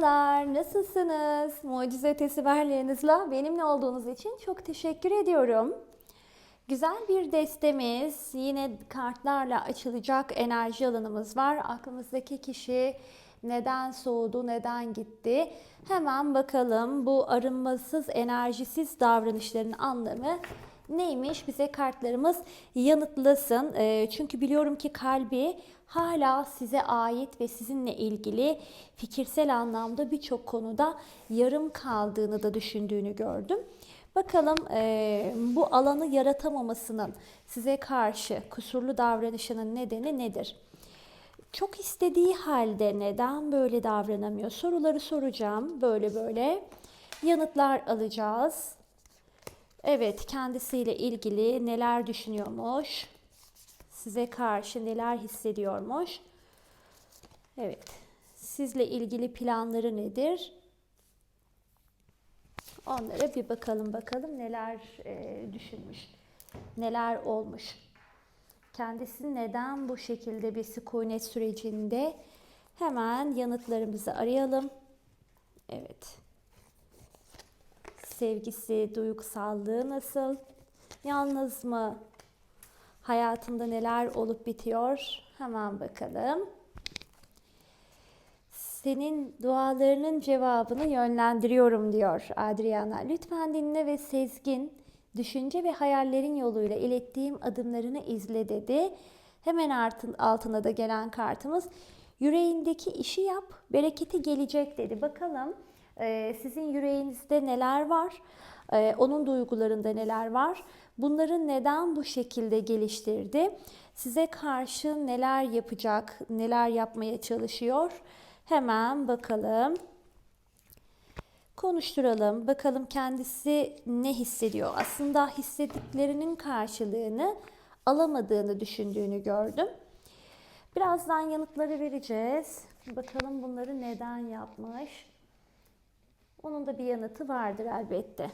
Merhabalar, nasılsınız? Mucize ötesi verlerinizle benimle olduğunuz için çok teşekkür ediyorum. Güzel bir destemiz, yine kartlarla açılacak enerji alanımız var. Aklımızdaki kişi neden soğudu, neden gitti? Hemen bakalım bu arınmasız, enerjisiz davranışların anlamı neymiş? Bize kartlarımız yanıtlasın. Ee, çünkü biliyorum ki kalbi hala size ait ve sizinle ilgili fikirsel anlamda birçok konuda yarım kaldığını da düşündüğünü gördüm. Bakalım e, bu alanı yaratamamasının size karşı kusurlu davranışının nedeni nedir? Çok istediği halde neden böyle davranamıyor? Soruları soracağım böyle böyle. Yanıtlar alacağız. Evet, kendisiyle ilgili neler düşünüyormuş? Size karşı neler hissediyormuş? Evet, sizle ilgili planları nedir? Onlara bir bakalım bakalım neler e, düşünmüş, neler olmuş. Kendisi neden bu şekilde bir sükunet sürecinde? Hemen yanıtlarımızı arayalım. Evet. Sevgisi, duygusallığı nasıl? Yalnız mı? Hayatında neler olup bitiyor? Hemen bakalım. Senin dualarının cevabını yönlendiriyorum diyor Adriana. Lütfen dinle ve sezgin, düşünce ve hayallerin yoluyla ilettiğim adımlarını izle dedi. Hemen altın, altına da gelen kartımız yüreğindeki işi yap, bereketi gelecek dedi. Bakalım e, sizin yüreğinizde neler var? E, onun duygularında neler var? Bunları neden bu şekilde geliştirdi? Size karşı neler yapacak, neler yapmaya çalışıyor? Hemen bakalım. Konuşturalım. Bakalım kendisi ne hissediyor? Aslında hissettiklerinin karşılığını alamadığını düşündüğünü gördüm. Birazdan yanıtları vereceğiz. Bakalım bunları neden yapmış? Onun da bir yanıtı vardır elbette.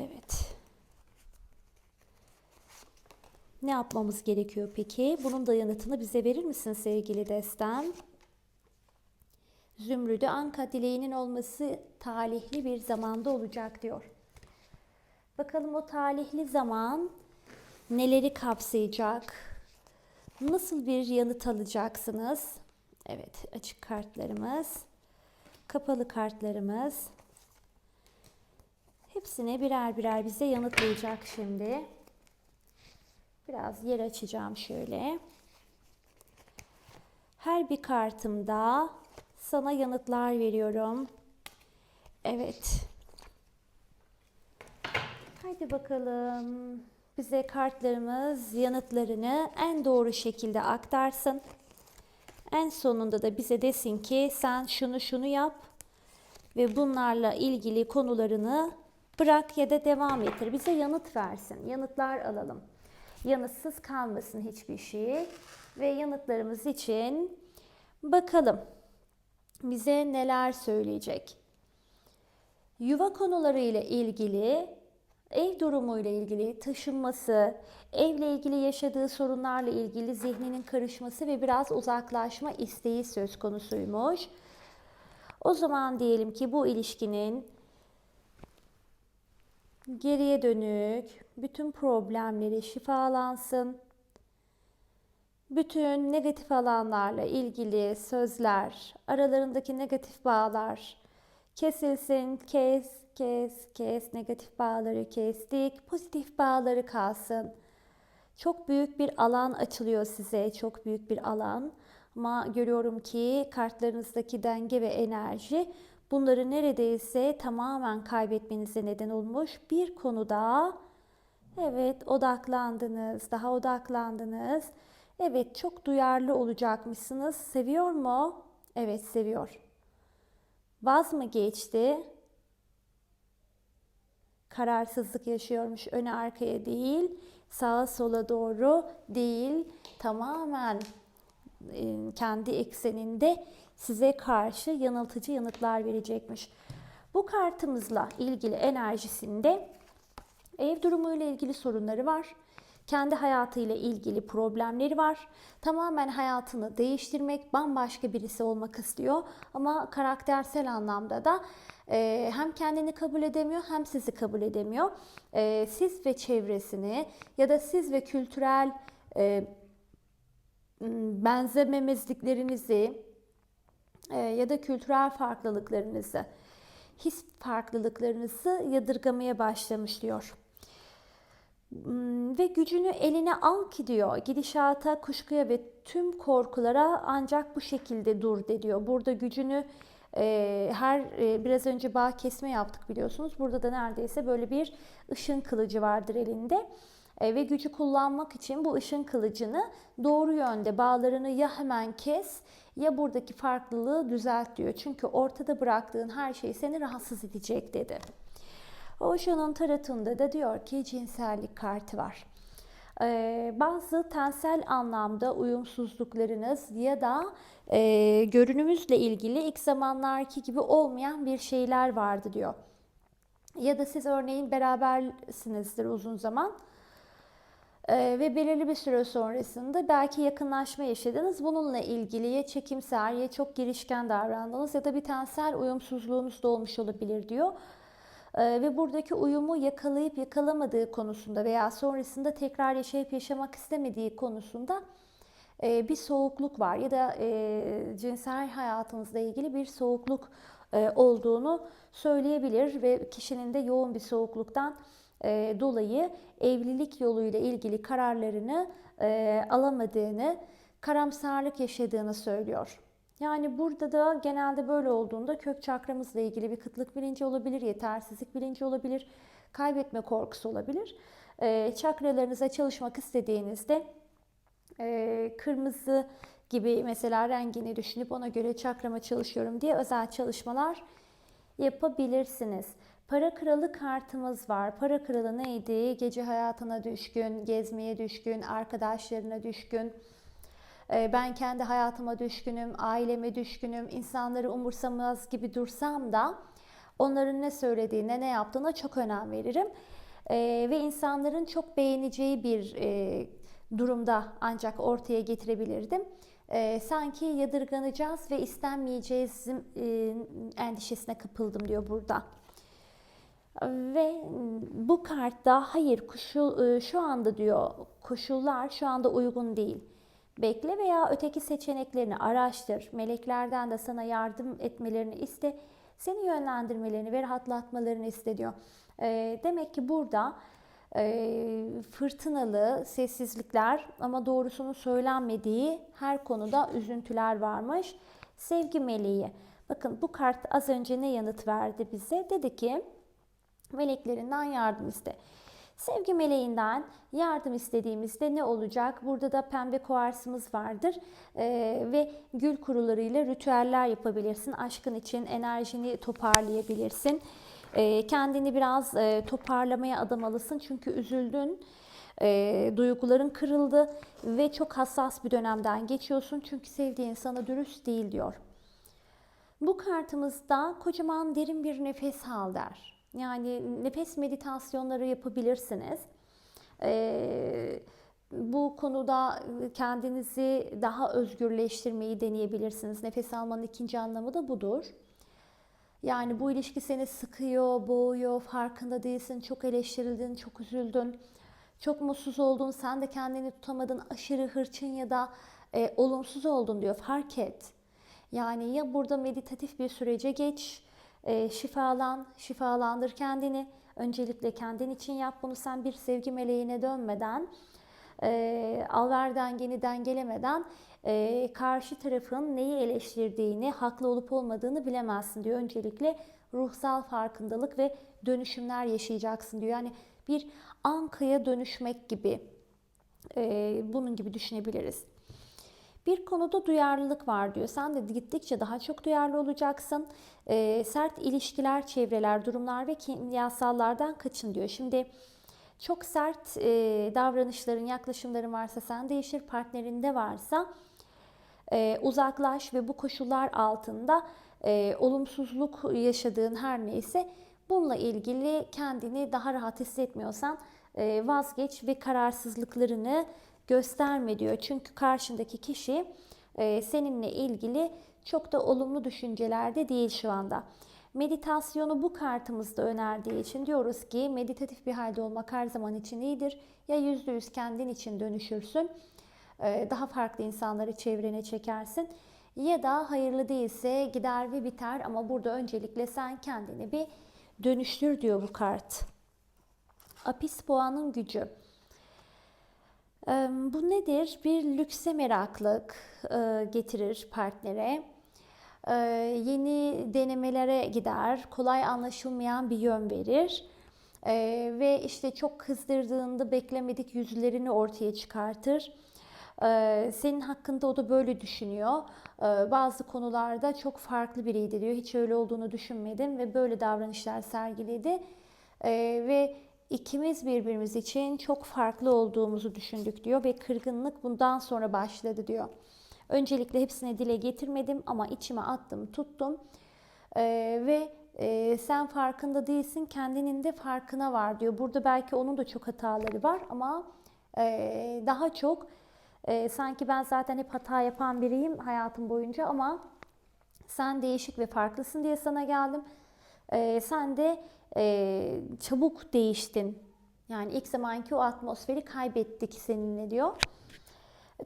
Evet. Ne yapmamız gerekiyor peki? Bunun da yanıtını bize verir misin sevgili destem? Zümrüdü Anka dileğinin olması talihli bir zamanda olacak diyor. Bakalım o talihli zaman neleri kapsayacak? Nasıl bir yanıt alacaksınız? Evet, açık kartlarımız, kapalı kartlarımız. Hepsine birer birer bize yanıtlayacak şimdi. Biraz yer açacağım şöyle. Her bir kartımda sana yanıtlar veriyorum. Evet. Haydi bakalım. Bize kartlarımız yanıtlarını en doğru şekilde aktarsın. En sonunda da bize desin ki sen şunu şunu yap ve bunlarla ilgili konularını bırak ya da devam ettir. Bize yanıt versin. Yanıtlar alalım. Yanıtsız kalmasın hiçbir şey. Ve yanıtlarımız için bakalım bize neler söyleyecek. Yuva konuları ile ilgili, ev durumu ile ilgili, taşınması, evle ilgili yaşadığı sorunlarla ilgili zihninin karışması ve biraz uzaklaşma isteği söz konusuymuş. O zaman diyelim ki bu ilişkinin geriye dönük bütün problemleri şifalansın. Bütün negatif alanlarla ilgili sözler, aralarındaki negatif bağlar kesilsin, kes, kes, kes, negatif bağları kestik, pozitif bağları kalsın. Çok büyük bir alan açılıyor size, çok büyük bir alan. Ama görüyorum ki kartlarınızdaki denge ve enerji bunları neredeyse tamamen kaybetmenize neden olmuş. Bir konuda evet odaklandınız, daha odaklandınız. Evet çok duyarlı olacakmışsınız. Seviyor mu? Evet seviyor. Vaz mı geçti? Kararsızlık yaşıyormuş öne arkaya değil, sağa sola doğru değil. Tamamen kendi ekseninde size karşı yanıltıcı yanıtlar verecekmiş. Bu kartımızla ilgili enerjisinde ev durumuyla ilgili sorunları var. kendi hayatıyla ilgili problemleri var. Tamamen hayatını değiştirmek, bambaşka birisi olmak istiyor. Ama karaktersel anlamda da e, hem kendini kabul edemiyor hem sizi kabul edemiyor. E, siz ve çevresini ya da siz ve kültürel e, benzememezliklerinizi e, ya da kültürel farklılıklarınızı, his farklılıklarınızı yadırgamaya başlamış diyor. Ve gücünü eline al ki diyor, gidişata, kuşkuya ve tüm korkulara ancak bu şekilde dur de diyor. Burada gücünü e, her e, biraz önce bağ kesme yaptık biliyorsunuz. Burada da neredeyse böyle bir ışın kılıcı vardır elinde. E, ve gücü kullanmak için bu ışın kılıcını doğru yönde bağlarını ya hemen kes ya buradaki farklılığı düzelt diyor. Çünkü ortada bıraktığın her şey seni rahatsız edecek dedi. Osho'nun tarotunda da diyor ki cinsellik kartı var. Ee, bazı tensel anlamda uyumsuzluklarınız ya da e, görünümüzle ilgili ilk zamanlarki gibi olmayan bir şeyler vardı diyor. Ya da siz örneğin berabersinizdir uzun zaman ee, ve belirli bir süre sonrasında belki yakınlaşma yaşadınız. Bununla ilgili ya çekimser ya çok girişken davrandınız ya da bir tensel uyumsuzluğunuz da olmuş olabilir diyor. Ee, ve buradaki uyumu yakalayıp yakalamadığı konusunda veya sonrasında tekrar yaşayıp yaşamak istemediği konusunda e, bir soğukluk var ya da e, cinsel hayatınızla ilgili bir soğukluk e, olduğunu söyleyebilir ve kişinin de yoğun bir soğukluktan e, dolayı evlilik yoluyla ilgili kararlarını e, alamadığını, karamsarlık yaşadığını söylüyor. Yani burada da genelde böyle olduğunda kök çakramızla ilgili bir kıtlık bilinci olabilir, yetersizlik bilinci olabilir, kaybetme korkusu olabilir. E, çakralarınıza çalışmak istediğinizde e, kırmızı gibi mesela rengini düşünüp ona göre çakrama çalışıyorum diye özel çalışmalar yapabilirsiniz. Para kralı kartımız var. Para kralı neydi? Gece hayatına düşkün, gezmeye düşkün, arkadaşlarına düşkün. Ee, Ben kendi hayatıma düşkünüm, aileme düşkünüm, insanları umursamaz gibi dursam da onların ne söylediğine, ne yaptığına çok önem veririm. Ee, Ve insanların çok beğeneceği bir e, durumda ancak ortaya getirebilirdim. Ee, sanki yadırganacağız ve istenmeyeceğiz e, endişesine kapıldım diyor burada. Ve bu kartta hayır koşul, e, şu anda diyor koşullar şu anda uygun değil. Bekle veya öteki seçeneklerini araştır. Meleklerden de sana yardım etmelerini iste. Seni yönlendirmelerini ve rahatlatmalarını iste diyor. Demek ki burada fırtınalı sessizlikler ama doğrusunun söylenmediği her konuda üzüntüler varmış. Sevgi meleği. Bakın bu kart az önce ne yanıt verdi bize? Dedi ki meleklerinden yardım iste. Sevgi meleğinden yardım istediğimizde ne olacak? Burada da pembe kuarsımız vardır ee, ve gül kurularıyla ritüeller yapabilirsin. Aşkın için enerjini toparlayabilirsin. Ee, kendini biraz e, toparlamaya adamalısın çünkü üzüldün. E, duyguların kırıldı ve çok hassas bir dönemden geçiyorsun çünkü sevdiğin sana dürüst değil diyor. Bu kartımızda kocaman derin bir nefes al der. Yani nefes meditasyonları yapabilirsiniz. Ee, bu konuda kendinizi daha özgürleştirmeyi deneyebilirsiniz. Nefes almanın ikinci anlamı da budur. Yani bu ilişki seni sıkıyor, boğuyor, farkında değilsin, çok eleştirildin, çok üzüldün, çok mutsuz oldun, sen de kendini tutamadın, aşırı hırçın ya da e, olumsuz oldun diyor. Fark et. Yani ya burada meditatif bir sürece geç, e, şifalan, şifalandır kendini. Öncelikle kendin için yap bunu. Sen bir sevgi meleğine dönmeden, e, alver dengeni dengelemeden e, karşı tarafın neyi eleştirdiğini, haklı olup olmadığını bilemezsin diyor. Öncelikle ruhsal farkındalık ve dönüşümler yaşayacaksın diyor. Yani bir ankaya dönüşmek gibi, e, bunun gibi düşünebiliriz. Bir konuda duyarlılık var diyor. Sen de gittikçe daha çok duyarlı olacaksın. E, sert ilişkiler, çevreler, durumlar ve kimyasallardan kaçın diyor. Şimdi çok sert e, davranışların, yaklaşımların varsa sen değişir, partnerinde varsa e, uzaklaş ve bu koşullar altında e, olumsuzluk yaşadığın her neyse Bununla ilgili kendini daha rahat hissetmiyorsan e, vazgeç ve kararsızlıklarını gösterme diyor. Çünkü karşındaki kişi e, seninle ilgili çok da olumlu düşüncelerde değil şu anda. Meditasyonu bu kartımızda önerdiği için diyoruz ki meditatif bir halde olmak her zaman için iyidir. Ya yüzde yüz kendin için dönüşürsün, e, daha farklı insanları çevrene çekersin. Ya da hayırlı değilse gider ve biter ama burada öncelikle sen kendini bir dönüştür diyor bu kart. Apis boğanın gücü. Bu nedir? Bir lükse meraklık e, getirir partnere. E, yeni denemelere gider, kolay anlaşılmayan bir yön verir. E, ve işte çok kızdırdığında beklemedik yüzlerini ortaya çıkartır. Senin hakkında o da böyle düşünüyor. Bazı konularda çok farklı biriydi diyor. Hiç öyle olduğunu düşünmedim ve böyle davranışlar sergiledi. Ve ikimiz birbirimiz için çok farklı olduğumuzu düşündük diyor ve kırgınlık bundan sonra başladı diyor. Öncelikle hepsini dile getirmedim ama içime attım, tuttum ee, ve e, sen farkında değilsin, kendinin de farkına var diyor. Burada belki onun da çok hataları var ama e, daha çok e, sanki ben zaten hep hata yapan biriyim hayatım boyunca ama sen değişik ve farklısın diye sana geldim. E, sen de e, çabuk değiştin. Yani ilk zamanki o atmosferi kaybettik seninle diyor.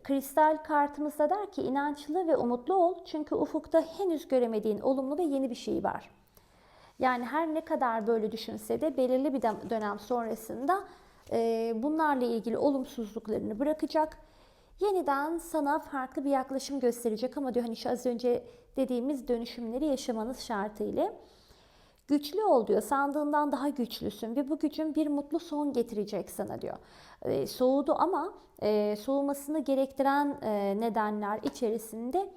Kristal kartımızda der ki inançlı ve umutlu ol çünkü ufukta henüz göremediğin olumlu ve yeni bir şey var. Yani her ne kadar böyle düşünse de belirli bir dönem sonrasında e, bunlarla ilgili olumsuzluklarını bırakacak. Yeniden sana farklı bir yaklaşım gösterecek ama diyor hani şu az önce dediğimiz dönüşümleri yaşamanız şartıyla. Güçlü ol diyor. Sandığından daha güçlüsün ve bu gücün bir mutlu son getirecek sana diyor. E, soğudu ama e, soğumasını gerektiren e, nedenler içerisinde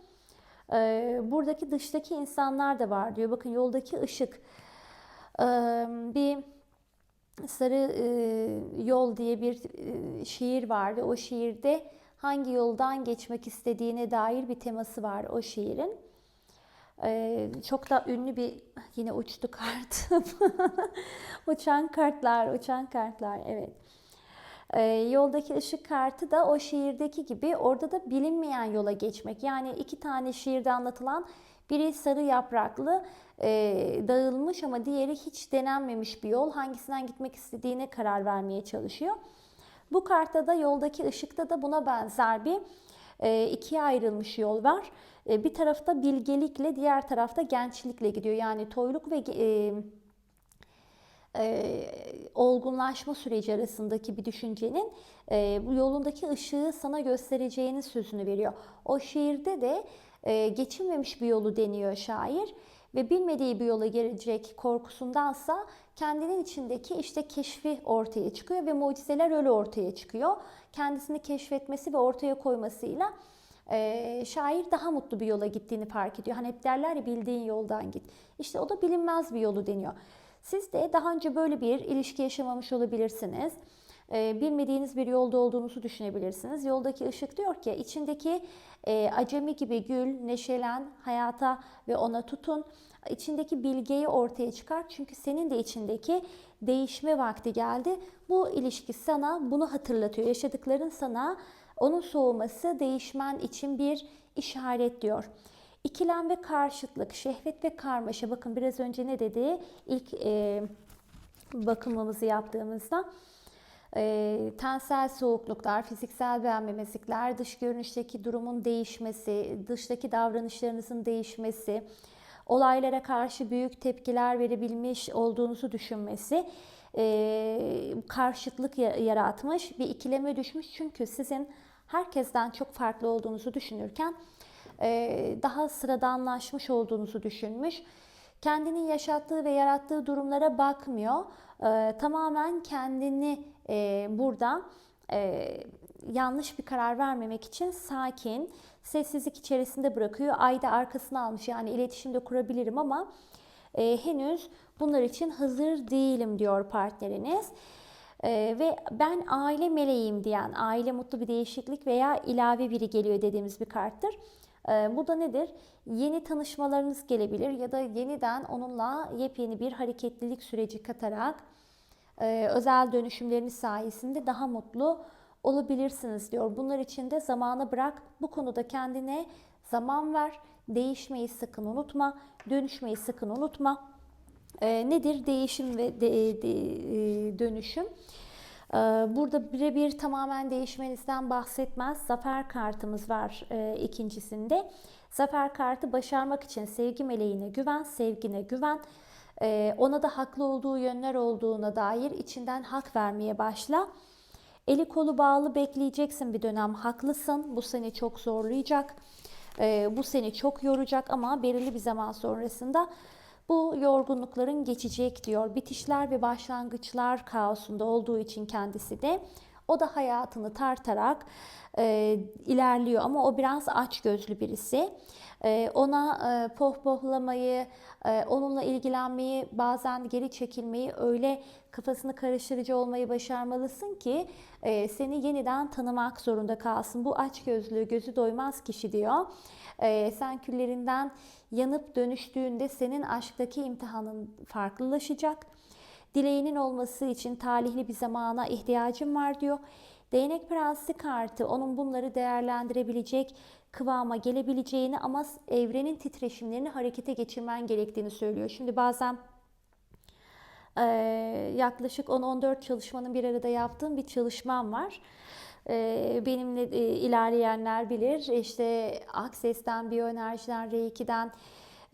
e, buradaki dıştaki insanlar da var diyor. Bakın yoldaki ışık. E, bir Sarı e, Yol diye bir e, şiir vardı. O şiirde hangi yoldan geçmek istediğine dair bir teması var o şiirin. Çok da ünlü bir yine uçtu kartım. uçan kartlar, uçan kartlar evet. Ee, yoldaki ışık kartı da o şiirdeki gibi orada da bilinmeyen yola geçmek. Yani iki tane şiirde anlatılan biri sarı yapraklı e, dağılmış ama diğeri hiç denenmemiş bir yol. Hangisinden gitmek istediğine karar vermeye çalışıyor. Bu kartta da yoldaki ışıkta da buna benzer bir e, ikiye ayrılmış yol var. E, bir tarafta bilgelikle, diğer tarafta gençlikle gidiyor. Yani toyluk ve e, e, olgunlaşma süreci arasındaki bir düşüncenin e, bu yolundaki ışığı sana göstereceğini sözünü veriyor. O şiirde de e, geçilmemiş bir yolu deniyor şair ve bilmediği bir yola girecek korkusundansa kendinin içindeki işte keşfi ortaya çıkıyor ve mucizeler öyle ortaya çıkıyor. Kendisini keşfetmesi ve ortaya koymasıyla e, şair daha mutlu bir yola gittiğini fark ediyor. Hani hep derler ya bildiğin yoldan git. İşte o da bilinmez bir yolu deniyor. Siz de daha önce böyle bir ilişki yaşamamış olabilirsiniz. E, bilmediğiniz bir yolda olduğunuzu düşünebilirsiniz. Yoldaki ışık diyor ki içindeki e, acemi gibi gül, neşelen, hayata ve ona tutun. İçindeki bilgeyi ortaya çıkar. Çünkü senin de içindeki değişme vakti geldi. Bu ilişki sana bunu hatırlatıyor. Yaşadıkların sana onun soğuması değişmen için bir işaret diyor. İkilem ve karşıtlık, şehvet ve karmaşa. Bakın biraz önce ne dedi? İlk e, bakımımızı yaptığımızda e, tensel soğukluklar, fiziksel beğenmemezlikler, dış görünüşteki durumun değişmesi, dıştaki davranışlarınızın değişmesi, olaylara karşı büyük tepkiler verebilmiş olduğunuzu düşünmesi e, karşıtlık yaratmış, bir ikileme düşmüş. Çünkü sizin herkesten çok farklı olduğunuzu düşünürken e, daha sıradanlaşmış olduğunuzu düşünmüş. Kendinin yaşattığı ve yarattığı durumlara bakmıyor. E, tamamen kendini e, burada yanlış bir karar vermemek için sakin, sessizlik içerisinde bırakıyor. Ayda arkasına almış yani iletişimde kurabilirim ama henüz bunlar için hazır değilim diyor partneriniz. Ee, ve ben aile meleğim diyen, aile mutlu bir değişiklik veya ilave biri geliyor dediğimiz bir karttır. Ee, bu da nedir? Yeni tanışmalarınız gelebilir ya da yeniden onunla yepyeni bir hareketlilik süreci katarak e, özel dönüşümleriniz sayesinde daha mutlu olabilirsiniz diyor. Bunlar için de zamana bırak. Bu konuda kendine zaman ver. Değişmeyi sakın unutma. Dönüşmeyi sakın unutma. E, nedir değişim ve de, de, e, dönüşüm? E, burada birebir tamamen değişmenizden bahsetmez. Zafer kartımız var e, ikincisinde. Zafer kartı başarmak için sevgi meleğine güven, sevgine güven. E, ona da haklı olduğu yönler olduğuna dair içinden hak vermeye başla. Eli kolu bağlı bekleyeceksin bir dönem. Haklısın. Bu seni çok zorlayacak. E, bu seni çok yoracak ama belirli bir zaman sonrasında bu yorgunlukların geçecek diyor. Bitişler ve başlangıçlar kaosunda olduğu için kendisi de o da hayatını tartarak e, ilerliyor ama o biraz aç gözlü birisi. E, ona e, pohpohlamayı, e, onunla ilgilenmeyi, bazen geri çekilmeyi, öyle kafasını karıştırıcı olmayı başarmalısın ki e, seni yeniden tanımak zorunda kalsın. Bu aç gözlü, gözü doymaz kişi diyor. E, sen küllerinden yanıp dönüştüğünde senin aşktaki imtihanın farklılaşacak. Dileğinin olması için talihli bir zamana ihtiyacım var diyor. Değnek prensi kartı onun bunları değerlendirebilecek kıvama gelebileceğini ama evrenin titreşimlerini harekete geçirmen gerektiğini söylüyor. Şimdi bazen e, yaklaşık 10-14 çalışmanın bir arada yaptığım bir çalışmam var. E, benimle e, ilerleyenler bilir. İşte Akses'ten, biyoenerjiden, Reiki'den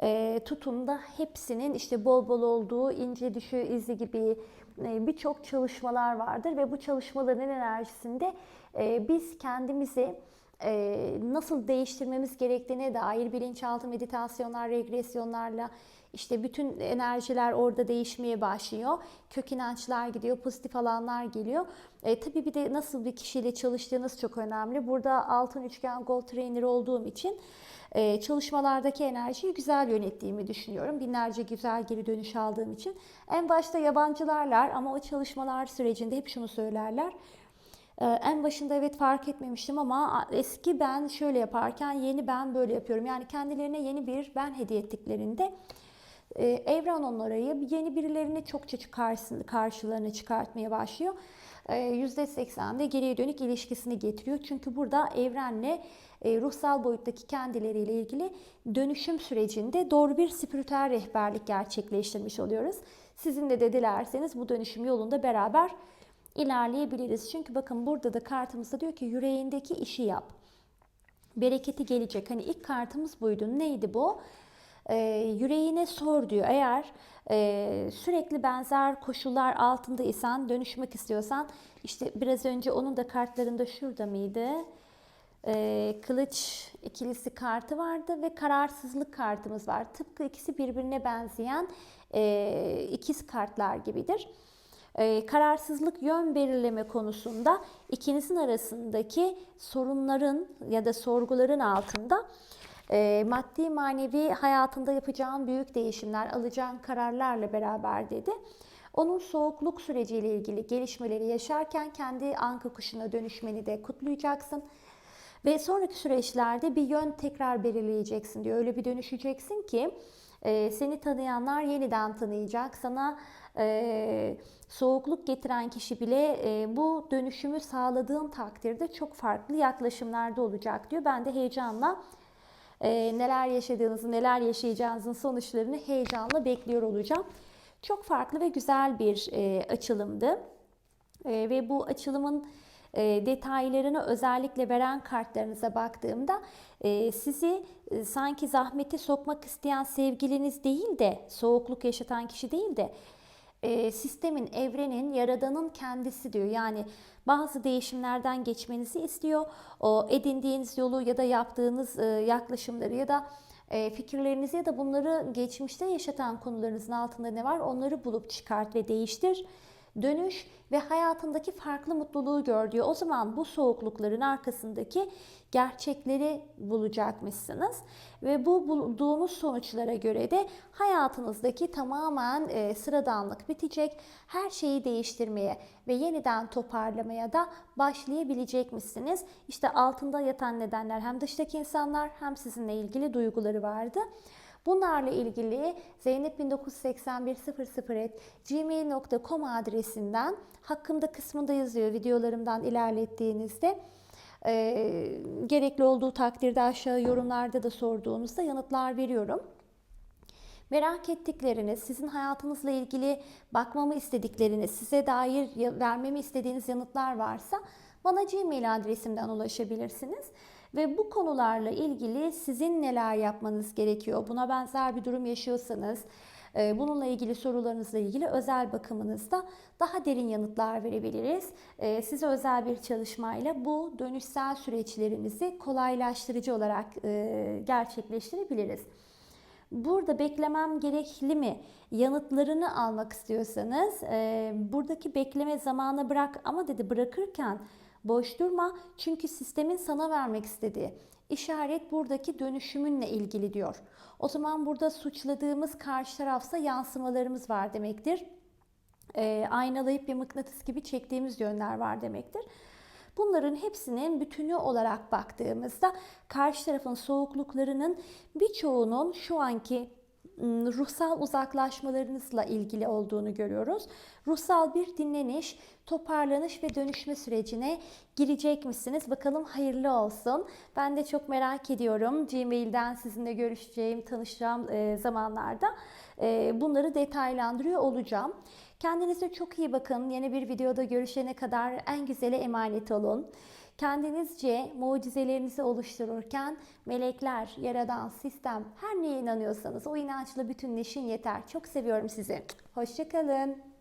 e, tutun da hepsinin işte bol bol olduğu ince düşü izi gibi e, birçok çalışmalar vardır ve bu çalışmaların enerjisinde e, biz kendimizi e, nasıl değiştirmemiz gerektiğine dair bilinçaltı meditasyonlar, regresyonlarla işte bütün enerjiler orada değişmeye başlıyor. Kök inançlar gidiyor, pozitif alanlar geliyor. E, tabii bir de nasıl bir kişiyle çalıştığınız çok önemli. Burada altın üçgen gold trainer olduğum için e, çalışmalardaki enerjiyi güzel yönettiğimi düşünüyorum. Binlerce güzel geri dönüş aldığım için. En başta yabancılarlar ama o çalışmalar sürecinde hep şunu söylerler. Ee, en başında evet fark etmemiştim ama eski ben şöyle yaparken yeni ben böyle yapıyorum. Yani kendilerine yeni bir ben hediye ettiklerinde e, evren onları yeni birilerini çokça karşılarına çıkartmaya başlıyor. %80'de e, geriye dönük ilişkisini getiriyor. Çünkü burada evrenle ruhsal boyuttaki kendileriyle ilgili dönüşüm sürecinde doğru bir spiritüel rehberlik gerçekleştirmiş oluyoruz. Sizin de de dilerseniz bu dönüşüm yolunda beraber ilerleyebiliriz. Çünkü bakın burada da kartımızda diyor ki yüreğindeki işi yap. Bereketi gelecek. Hani ilk kartımız buydu. Neydi bu? Ee, yüreğine sor diyor. Eğer e, sürekli benzer koşullar altındaysan, dönüşmek istiyorsan, işte biraz önce onun da kartlarında şurada mıydı? Ee, kılıç ikilisi kartı vardı ve kararsızlık kartımız var. Tıpkı ikisi birbirine benzeyen e, ikiz kartlar gibidir e, kararsızlık yön belirleme konusunda ikinizin arasındaki sorunların ya da sorguların altında e, maddi manevi hayatında yapacağın büyük değişimler, alacağın kararlarla beraber dedi. Onun soğukluk süreciyle ilgili gelişmeleri yaşarken kendi anka kuşuna dönüşmeni de kutlayacaksın. Ve sonraki süreçlerde bir yön tekrar belirleyeceksin diyor. Öyle bir dönüşeceksin ki e, seni tanıyanlar yeniden tanıyacak. Sana e, soğukluk getiren kişi bile e, bu dönüşümü sağladığın takdirde çok farklı yaklaşımlarda olacak diyor. Ben de heyecanla e, neler yaşadığınızı, neler yaşayacağınızın sonuçlarını heyecanla bekliyor olacağım. Çok farklı ve güzel bir e, açılımdı. E, ve bu açılımın detaylarını özellikle veren kartlarınıza baktığımda e, sizi e, sanki zahmeti sokmak isteyen sevgiliniz değil de soğukluk yaşatan kişi değil de e, sistemin, evrenin, yaradanın kendisi diyor. Yani bazı değişimlerden geçmenizi istiyor. O edindiğiniz yolu ya da yaptığınız e, yaklaşımları ya da e, fikirlerinizi ya da bunları geçmişte yaşatan konularınızın altında ne var onları bulup çıkart ve değiştir dönüş ve hayatındaki farklı mutluluğu gör diyor. O zaman bu soğuklukların arkasındaki gerçekleri bulacakmışsınız ve bu bulduğunuz sonuçlara göre de hayatınızdaki tamamen e, sıradanlık bitecek, her şeyi değiştirmeye ve yeniden toparlamaya da başlayabilecekmişsiniz. İşte altında yatan nedenler hem dıştaki insanlar hem sizinle ilgili duyguları vardı. Bunlarla ilgili zeynep198100@gmail.com adresinden hakkımda kısmında yazıyor videolarımdan ilerlettiğinizde. Ee, gerekli olduğu takdirde aşağı yorumlarda da sorduğunuzda yanıtlar veriyorum. Merak ettikleriniz, sizin hayatınızla ilgili bakmamı istedikleriniz, size dair vermemi istediğiniz yanıtlar varsa bana Gmail adresimden ulaşabilirsiniz. Ve bu konularla ilgili sizin neler yapmanız gerekiyor? Buna benzer bir durum yaşıyorsanız, e, bununla ilgili sorularınızla ilgili özel bakımınızda daha derin yanıtlar verebiliriz. E, Size özel bir çalışmayla bu dönüşsel süreçlerinizi kolaylaştırıcı olarak e, gerçekleştirebiliriz. Burada beklemem gerekli mi? Yanıtlarını almak istiyorsanız buradaki bekleme zamanı bırak ama dedi bırakırken boş durma çünkü sistemin sana vermek istediği işaret buradaki dönüşümünle ilgili diyor. O zaman burada suçladığımız karşı tarafsa yansımalarımız var demektir. E, aynalayıp bir mıknatıs gibi çektiğimiz yönler var demektir. Bunların hepsinin bütünü olarak baktığımızda karşı tarafın soğukluklarının birçoğunun şu anki ruhsal uzaklaşmalarınızla ilgili olduğunu görüyoruz. Ruhsal bir dinleniş, toparlanış ve dönüşme sürecine girecek misiniz? Bakalım hayırlı olsun. Ben de çok merak ediyorum. Gmail'den sizinle görüşeceğim, tanışacağım e, zamanlarda e, bunları detaylandırıyor olacağım. Kendinize çok iyi bakın. Yeni bir videoda görüşene kadar en güzele emanet olun. Kendinizce mucizelerinizi oluştururken melekler, yaradan, sistem her neye inanıyorsanız o inançla bütünleşin yeter. Çok seviyorum sizi. Hoşçakalın.